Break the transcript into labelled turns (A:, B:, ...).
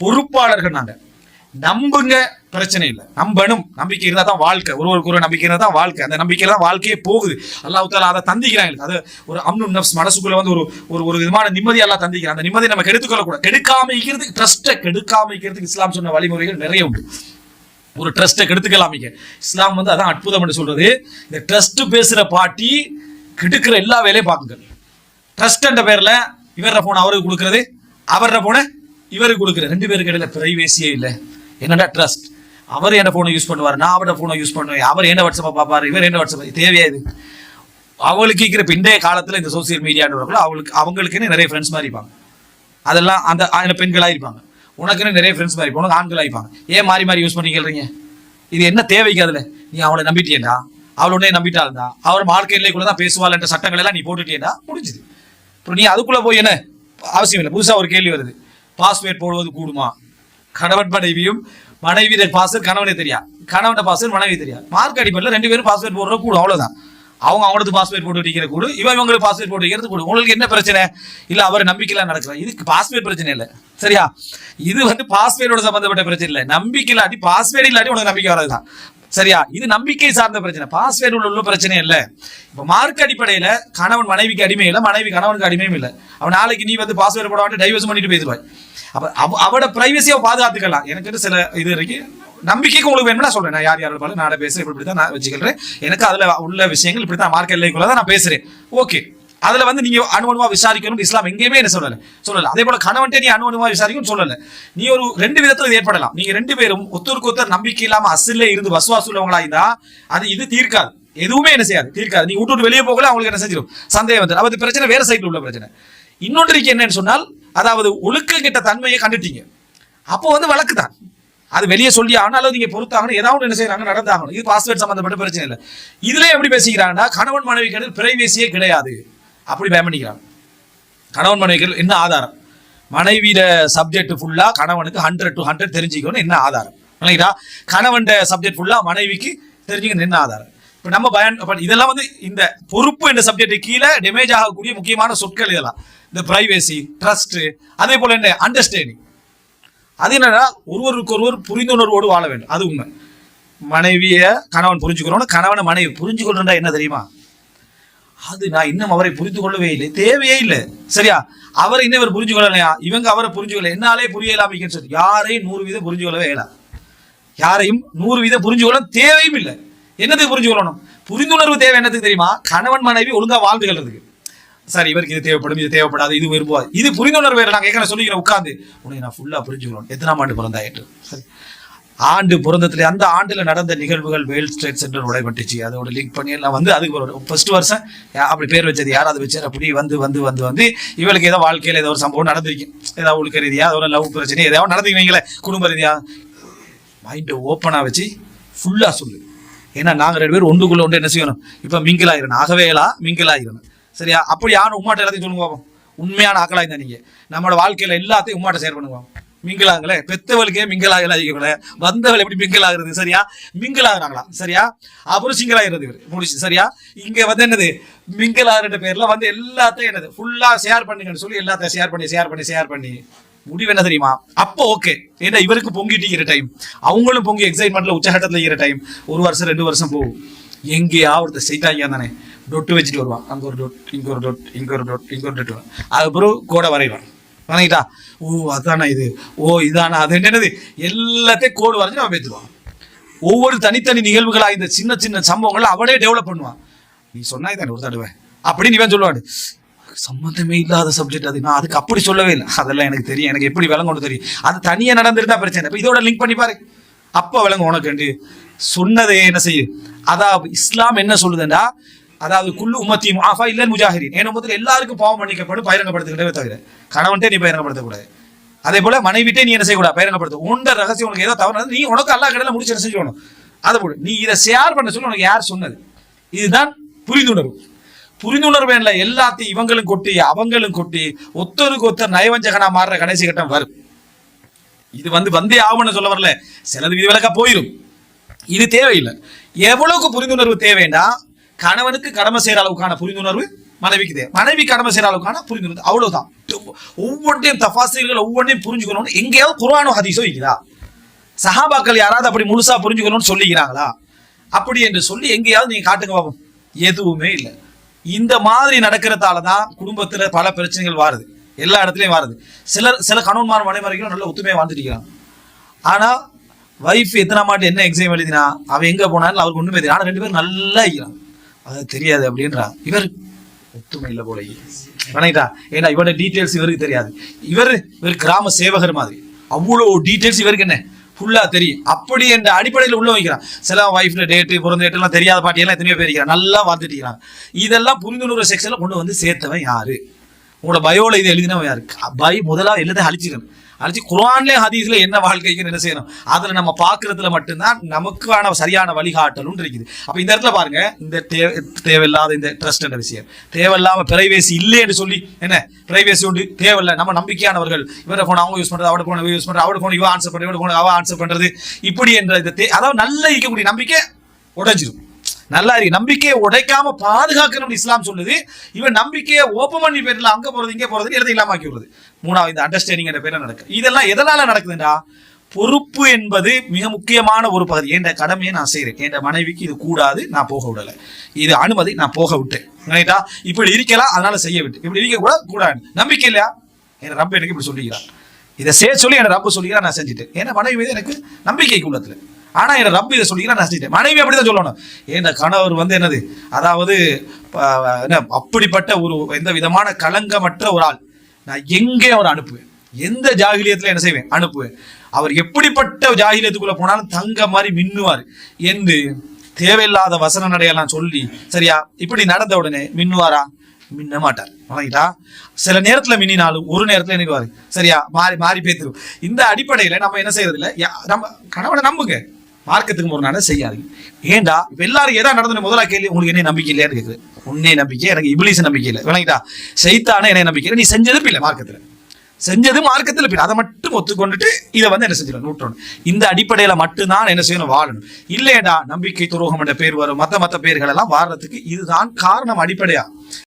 A: பொறுப்பாளர்கள் நாங்கள் நம்புங்க பிரச்சனை இல்லை. நம்பணும். நம்பிக்கை இருந்தால் தான் வாழ்க்கை. ஒருவருக்கு ஒரு நம்பிக்கை இருந்தால் தான் வாழ்க்கை. அந்த நம்பிக்கையில் தான் வாழ்க்கையே போகுது. அல்லாஹ் தாலா அதை தந்திக்கிறாங்க அது ஒரு அம்னு நப்ஸ் மனசுக்குள்ள வந்து ஒரு ஒரு ஒரு விதமான நிம்மதி எல்லாம் தந்திக்கிறான். அந்த நிம்மதியை நம்ம கெடுத்துக்கொள்ளக்கூடாது கெடுக்காம இருக்கிறதுக்கு ட்ரஸ்ட்டை கெடுக்காம இருக்கிறதுக்கு இஸ்லாம் சொன்ன வழிமுறைகள் நிறைய உண்டு. ஒரு ட்ரஸ்ட்டை கெடுத்துக்கலாமிக்க இஸ்லாம் வந்து அதான் அற்புதம் என்று சொல்றது. இந்த ட்ரஸ்ட் பேசுகிற பாட்டி கெடுக்கிற எல்லா வேலையும் பார்க்குங்க. ட்ரஸ்ட் என்ற பேரில் இவர போன அவருக்கு கொடுக்கறது. அவர போன இவருக்கு கொடுக்குற ரெண்டு பேருக்கு இடையில பிரைவேசியே இல்லை. என்னடா ட்ரஸ்ட் அவர் என்ன ஃபோனை யூஸ் பண்ணுவார் நான் அவரோட ஃபோனை யூஸ் பண்ணுவேன். அவர் என்ன வாட்ஸ்அப்பை பார்ப்பார் இவர் என்ன வாட்ஸ்அப் தேவையா இது? அவங்களுக்கு இருக்கிற இப்ப காலத்தில் இந்த சோசியல் மீடியான்றவர்கள் அவங்களுக்கு அவங்களுக்குன்னு நிறைய ஃப்ரெண்ட்ஸ் மாதிரி இருப்பாங்க. அதெல்லாம் அந்த அந்த பெண்களாக இருப்பாங்க. உனக்குன்னு நிறைய ஃப்ரெண்ட்ஸ் மாதிரி உனக்கு ஆண்களாக இருப்பாங்க. ஏன் மாறி மாறி யூஸ் பண்ணிக்கிறீங்க? இது என்ன தேவைக்கு அதில்? நீ அவளை நம்பிட்டியேடா அவள் உடனே நம்பிட்டாள்டா? அவர் வாழ்க்கையிலே கூட தான் பேசுவாள்ன்ற சட்டங்கள் எல்லாம் நீ போட்டுட்டேன்னா முடிஞ்சுது. அப்புறம் நீ அதுக்குள்ளே போய் என்ன? அவசியம் இல்லை. புதுசாக ஒரு கேள்வி வருது. பாஸ்வேர்ட் போடுவது கூடுமா? கணவன் மனைவியும் மனைவி பாஸ்வேர்ட் கணவனே தெரியா? கணவன் பாஸ்வேர்ட் மனைவி தெரியா? மார்க் அடிப்படையில் ரெண்டு பேரும் பாஸ்வேர்ட் போடுற கூடும் அவ்வளோதான் அவங்க அவங்களுக்கு பாஸ்வேர்ட் போட்டு வைக்கிற கூடு இவன் இவங்களுக்கு பாஸ்வேர்ட் போட்டு வைக்கிறது கூடு உங்களுக்கு என்ன பிரச்சனை? இல்லை அவர் நம்பிக்கையில நடக்கிறார் இதுக்கு பாஸ்வேர்ட் பிரச்சனை இல்லை. சரியா? இது வந்து பாஸ்வேர்டோட சம்பந்தப்பட்ட பிரச்சனை இல்லை. நம்பிக்கை இல்லாட்டி பாஸ்வேர்டு இல்லாட்டி உனக்கு நம்பிக்கை வராது தான் சரியா? இது நம்பிக்கை சார்ந்த பிரச்சனை. பாஸ்வேர்டு உள்ள பிரச்சனை இல்லை. இப்ப மார்க் அடிப்படையில கணவன் மனைவிக்கு அடிமை இல்லை மனைவி கணவனுக்கு அடிமையும் இல்லை. அவன் நாளைக்கு நீ வந்து பாஸ்வேர்டு போட மாட்டே டைவர்ஸ் பண்ணிட்டு போயிடுவாய். அப்ப அவட பிரைவசியை பாதுகாத்துக்கலாம். எனக்கு சில இது இருக்கு. நம்பிக்கைக்கு உங்களுக்கு வேணும்னா சொல்றேன். நான் யார் யார் இருப்பாலும் நான் பேசுறேன். இப்படி இப்படி தான் நான் வச்சுக்கிறேன். எனக்கு அதுல உள்ள விஷயங்கள் இப்படி தான் மார்க்கெட் எல்லைக்குள்ள தான் நான் பேசுறேன். ஓகே அதுல வந்து நீங்க அணுவணுமா விசாரிக்கணும் இஸ்லாம் எங்கேயுமே என்ன சொல்லல. சொல்லல. அதே போல கணவன்ட்டே நீ அணுவணுமா விசாரிக்கணும் சொல்லல. நீ ஒரு ரெண்டு விதத்துல ஏற்படலாம். நீங்க ரெண்டு பேரும் ஒத்துருக்கு ஒருத்தர் நம்பிக்கை இல்லாம அசிலே இருந்து வசுவாசு உள்ளவங்களா இருந்தா அது இது தீர்க்காது. எதுவுமே என்ன செய்யாது. தீர்க்காது. நீ விட்டு வெளியே போகல அவங்களுக்கு என்ன செஞ்சிடும் சந்தேகம் வந்து அது பிரச்சனை வேற சைட்ல உள்ள பிரச்சனை. இன்னொன்று என்னன்னு சொன்னால் அதாவது ஒழுக்க கிட்ட தன்மையை கண்டுட்டீங்க. அப்போ வந்து வழக்கு தான். அது வெளியே சொல்லி ஆகணும் அல்லது நீங்க பொறுத்தாகணும். ஏதாவது என்ன செய்யறாங்க நடந்தாகணும். இது பாஸ்வேர்ட் சம்பந்தப்பட்ட பிரச்சனை இல்லை. இதுல எப்படி பேசிக்கிறாங்கன்னா கணவன் மனைவி கடல் பிரைவேசியே கிடையாது. அப்படி பயம் கணவன் மனைவிகள் என்ன ஆதாரம்? மனைவியில சப்ஜெக்ட் ஃபுல்லா கணவனுக்கு ஹண்ட்ரட் டு ஹண்ட்ரட் தெரிஞ்சுக்கணும் என்ன ஆதாரம்? இல்லைங்களா? கணவன் சப்ஜெக்ட் ஃபுல்லா மனைவிக்கு தெரிஞ்சுக்கணும் என்ன ஆதாரம்? இப்போ நம்ம பயன் இதெல்லாம் வந்து இந்த பொறுப்பு என்ற சப்ஜெக்ட் கீழே டேமேஜ் ஆகக்கூடிய முக்கியமான சொற்கள் இதெல்லாம். இந்த பிரைவேசி ட்ரஸ்ட் அதே போல என்ன? அண்டர்ஸ்டாண்டிங் அது என்னன்னா ஒருவருக்கு ஒருவர் புரிந்துணர்வோடு வாழ வேண்டும். அது உண்மை. மனைவியை கணவன் புரிஞ்சுக்கிறோம் கணவனை மனைவி புரிஞ்சுக்கொள்றா என்ன தெரியுமா? அது நான் இன்னும் அவரை புரிந்து கொள்ளவே இல்லை. தேவையே இல்லை. சரியா? அவரை இன்னும் இவர் புரிஞ்சு கொள்ளலையா இவங்க அவரை புரிஞ்சு கொள்ள என்னாலே அப்படின்னு சொல்லி யாரையும் நூறு வீதம் புரிஞ்சு கொள்ளவே இயலா யாரையும் நூறு வீதம் புரிஞ்சு கொள்ள தேவையும் இல்லை. என்னத்துக்கு புரிஞ்சு கொள்ளணும் புரிந்துணர்வு தேவை என்னத்துக்கு தெரியுமா? கணவன் மனைவி ஒழுங்கா வாழ்ந்துகிறதுக்கு சார் இவருக்கு இது தேவைப்படும் இது தேவைப்படாது இது விரும்புவாது. இது புரிந்துணர்வு வேற. நான் கேட்கறேன் சொல்லிக்கிறேன் உட்காந்து உனக்கு நான் ஃபுல்லா புரிஞ்சுக்கணும் எத்தனாம் ஆண்டு பிறந்தாயிட்டு சரி. ஆண்டு பிறந்ததுல அந்த ஆண்டில் நடந்த நிகழ்வுகள் வேல் ஸ்டேட் சென்டர் உடைபட்டுச்சு. அதோட லிங்க் பண்ணி எல்லாம் வந்து அதுக்கு ஒரு ஃபர்ஸ்ட் வருஷம் அப்படி பேர் வச்சது யாராவது வச்சார் அப்படி வந்து வந்து வந்து வந்து இவளுக்கு ஏதோ வாழ்க்கையில் ஏதோ ஒரு சம்பவம் நடந்திருக்கு. ஏதாவது உழுக்க ரீதியாக அதோட லவ் பிரச்சனை ஏதாவது நடந்துக்குவீங்களே குடும்ப ரீதியாக மைண்டை ஓப்பனாக வச்சு ஃபுல்லாக சொல்லு. ஏன்னா நாங்கள் ரெண்டு பேரும் ஒன்றுக்குள்ள ஒன்று என்ன செய்யணும்? இப்போ மிங்கிள் ஆயிரணும். ஆகவேலா மிங்கிள் ஆயிரணும். சரியா? அப்படி யாரும் உமாட்ட எல்லாத்தையும் சொல்லுங்க பாப்போம். உண்மையான ஆக்களாக இருந்தா நீங்கள் நம்மளோட வாழ்க்கையில் எல்லாத்தையும் உமாட்ட ஷேர் பண்ணுவோம் மிங்கிள் ஆகல பெத்தவளுக்கே மிங்கிள் ஆகல அதிகல வந்தவள் எப்படி மிங்கிள் ஆகுறது சரியா? மிங்கிள் ஆகுறாங்களா சரியா? அப்புறம் சிங்கிள் ஆகிறது இவர். முடிச்சு சரியா? இங்க வந்து என்னது? மிங்கிள் ஆகுற பேர்ல வந்து எல்லாத்தையும் என்னது? ஃபுல்லா ஷேர் பண்ணுங்கன்னு சொல்லி எல்லாத்தையும் ஷேர் பண்ணி ஷேர் பண்ணி ஷேர் பண்ணி. முடிவு என்ன தெரியுமா? அப்போ ஓகே ஏன்னா இவருக்கு பொங்கிட்டு இருக்கிற டைம் அவங்களும் பொங்கி எக்ஸைட்மெண்ட்ல உச்சகட்டத்தில் இருக்கிற டைம் ஒரு வருஷம் ரெண்டு வருஷம் போகும். எங்கேயா ஒருத்தர் செய்தாங்க தானே. டொட்டு வச்சுட்டு வருவான். அங்கே ஒரு டொட் இங்கே ஒரு டொட் இங்கே ஒரு டொட் இங்கே ஒரு டொட் அதுக்கப்புறம் கோடை வரைவான். வணங்கிட்டா? ஓ அதானா இது? ஓ இதானா? அது என்னது? எல்லாத்தையும் கோடு வரைஞ்சு அவன் பேசுவான் ஒவ்வொரு தனித்தனி நிகழ்வுகளாக இந்த சின்ன சின்ன சம்பவங்களை அவனே டெவலப் பண்ணுவான். நீ சொன்னா தானே ஒரு தடவை அப்படின்னு இவன் சொல்லுவாடு சம்மந்தமே இல்லாத சப்ஜெக்ட் அது. நான் அதுக்கு அப்படி சொல்லவே இல்லை. அதெல்லாம் எனக்கு தெரியும். எனக்கு எப்படி விளங்கணும் தெரியும். அது தனியாக நடந்துருந்தா பிரச்சனை இப்போ இதோட லிங்க் பண்ணி பாரு. அப்போ விளங்கும் உனக்கு வேண்டி சொன்னதே என்ன செய்யு? அதாவது இஸ்லாம் என்ன சொல்லுதுன்னா அதாவது குல்லு உம்மத்தி ஆஃபா இல்லை முஜாஹிரின். என் முதல்ல எல்லாருக்கும் பாவம் மன்னிக்கப்படும் பகிரங்கப்படுத்துகிட்டே தவிர. கணவன்ட்டே நீ பகிரங்கப்படுத்தக்கூடாது. அதே போல மனைவிட்டே நீ என்ன செய்யக்கூடாது பயிரங்கப்படுத்த உண்ட ரகசியம் உனக்கு ஏதோ தவறு நீ உனக்கு அல்லா கடையில் முடிச்சு என்ன செய்யணும் அதை போடு நீ இதை ஷேர் பண்ண சொல்லி உனக்கு யார் சொன்னது? இதுதான் புரிந்துணர்வு. புரிந்துணர்வு என்ன எல்லாத்தையும் இவங்களும் கொட்டி அவங்களும் கொட்டி ஒத்தருக்கு ஒத்தர் நயவஞ்சகனா மாறுற கடைசி கட்டம் வரும். இது வந்து வந்தே ஆகும்னு சொல்ல வரல. சிலது விதிவிலக்கா போயிடும் இது தேவையில்லை. எவ்வளவுக்கு புரிந்துணர்வு தேவைன்னா கணவனுக்கு கடமை செய்யற அளவுக்கான புரிந்துணர்வு மனைவிக்கு தேவை. மனைவி கடமை செய்யற அளவுக்கான புரிந்துணர்வு. அவ்வளவுதான். ஒவ்வொன்றையும் தபாசிரியர்கள் ஒவ்வொன்றையும் புரிஞ்சுக்கணும்னு எங்கேயாவது குரானோ ஹதீஸோ இருக்குதா? சஹாபாக்கள் யாராவது அப்படி முழுசா புரிஞ்சுக்கணும்னு சொல்லிக்கிறாங்களா? அப்படி என்று சொல்லி எங்கேயாவது நீங்க காட்டுங்க பாப்போம். எதுவுமே இல்லை. இந்த மாதிரி நடக்கிறதால தான் குடும்பத்துல பல பிரச்சனைகள் வாருது. எல்லா இடத்துலயும் வாருது. சிலர் சில கணவன்மார் மனைமறைகளும் நல்ல ஒத்துமையாக வாழ்ந்துட்டு இருக்கிறாங்க. ஆனா வைஃப் எத்தனை மாட்டு என்ன எக்ஸாம் எழுதினா அவன் எங்க போனாலும் அவருக்கு ஒண்ணுமே தெரியும் ஆனா ரெண்டு பேரும் நல்லா இருக்கிறான் அது தெரியாது அப்படின்றான் இவர் ஒத்துமை இல்லை போல வணங்கிட்டா? ஏன்னா இவனோட டீட்டெயில்ஸ் இவருக்கு தெரியாது. இவர் இவர் கிராம சேவகர் மாதிரி. அவ்வளோ டீட்டெயில்ஸ் இவருக்கு என்ன? ஃபுல்லாக தெரியும். அப்படி என்ற அடிப்படையில் உள்ள வைக்கிறான். சில வைஃப்ல டேட்டு பிறந்த டேட்டெல்லாம் தெரியாத பாட்டியெல்லாம் எத்தனையோ பேர் இருக்கிறான் நல்லா வாழ்ந்துட்டு இதெல்லாம் புரிந்துணர்வு செக்ஷனில் கொண்டு வந்து சேர்த்தவன் யாரு? உங்களோட பயோல இது எழுதினவன் யாரு? பை முதலாக எழுத அழிச்சிக்கணும் அழிச்சு குரான்லே ஹதீஸ்ல என்ன வாழ்க்கைக்கு என்ன செய்யணும்? அதுல நம்ம பாக்குறதுல மட்டும்தான் நமக்கான சரியான வழிகாட்டலும் இருக்குது. அப்ப இந்த இடத்துல பாருங்க இந்த தேவையில்லாத இந்த ட்ரஸ்ட் என்ற விஷயம். தேவையில்லாம பிரைவேசி இல்லைன்னு சொல்லி என்ன? பிரைவேசி உண்டு. தேவையில்லை. நம்ம நம்பிக்கையானவர்கள். இவரை போன அவங்க யூஸ் பண்றது அவட போன யூஸ் பண்றது அவட போன இவன் ஆன்சர் பண்றது இவட போன அவ ஆன்சர் பண்றது. இப்படி என்ற இந்த அதாவது நல்ல இருக்கக்கூடிய நம்பிக்கை உடஞ்சிடும் நல்லா இருக்கு. நம்பிக்கையை உடைக்காம பாதுகாக்கணும்னு இஸ்லாம் சொல்லுது. இவன் நம்பிக்கையை ஓப்பன் பண்ணி பேர்ல அங்க போறது இங்க போறது இடத்தை இல்லாம ஆக்கி விடுறது. மூணாவது இந்த அண்டர்ஸ்டாண்டிங் என்ற பேரில் நடக்கு. இதெல்லாம் எதனால நடக்குதுண்டா பொறுப்பு என்பது மிக முக்கியமான ஒரு பகுதி. என்ற கடமையை நான் செய்கிறேன் என்ற மனைவிக்கு இது கூடாது? நான் போக விடல. இது அனுமதி நான் போக விட்டேன். ரைட்டா? இப்படி இருக்கலாம் அதனால செய்ய விட்டு இப்படி இருக்க கூட கூடாது. நம்பிக்கை இல்லையா? என் ரப்ப எனக்கு இப்படி சொல்லிக்கிறான். இதை செய்ய சொல்லி என் ரப்ப சொல்லிக்கிறான் நான் செஞ்சுட்டேன். ஏன்னா மனைவி மீது எனக்கு நம்பிக்கை உள்ளத்துல. ஆனா என் ரப்பு இதை சொல்லிக்கிறா நான் செஞ்சுட்டேன். மனைவி அப்படிதான் சொல்லணும். என் கணவர் வந்து என்னது? அதாவது என்ன அப்படிப்பட்ட ஒரு எந்த விதமான கலங்கமற்ற ஒரு ஆள். நான் எங்கே அவர் அனுப்புவேன்? எந்த ஜாகிலியத்துல என்ன செய்வேன்? அனுப்புவேன். அவர் எப்படிப்பட்ட ஜாகிலியத்துக்குள்ள போனாலும் தங்க மாதிரி மின்னுவார் என்று தேவையில்லாத வசன நடையெல்லாம் சொல்லி சரியா? இப்படி நடந்த உடனே மின்னுவாரா? மின்ன மாட்டார். வணங்கிட்டா சில நேரத்துல மின்னினாலும் ஒரு நேரத்துல நினைவாரு சரியா? மாறி மாறி பேத்துரும். இந்த அடிப்படையில நம்ம என்ன செய்யறது இல்ல யா- நம்ம கணவனை நம்புங்க. மார்க்கத்துக்கு முரணான செய்யாதீங்க. ஏன்டா எல்லாரும் எதா நடந்த முதலா கேள்வி உங்களுக்கு என்ன நம்பிக்கை இல்லையான்னு கேக்குது. உன்னே நம்பிக்கை எனக்கு இபிலிஸ் நம்பிக்கை இல்லை. விளங்கிட்டா? செய்தானே என்ன நம்பிக்கை இல்லை. நீ செஞ்சது பிள்ளை மார்க்கத்துல. செஞ்சது மார்க்கத்தில் பிள்ளை. அதை மட்டும் ஒத்துக்கொண்டுட்டு இதை வந்து என்ன செஞ்சிடணும்? நூற்றணும். இந்த அடிப்படையில மட்டும்தான் என்ன செய்யணும்? வாழணும். இல்லையடா நம்பிக்கை துரோகம் என்ற பேர் வரும். மத்த மத்த பேர்கள் எல்லாம் வாடுறதுக்கு இதுதான் காரணம் அடிப்படையா?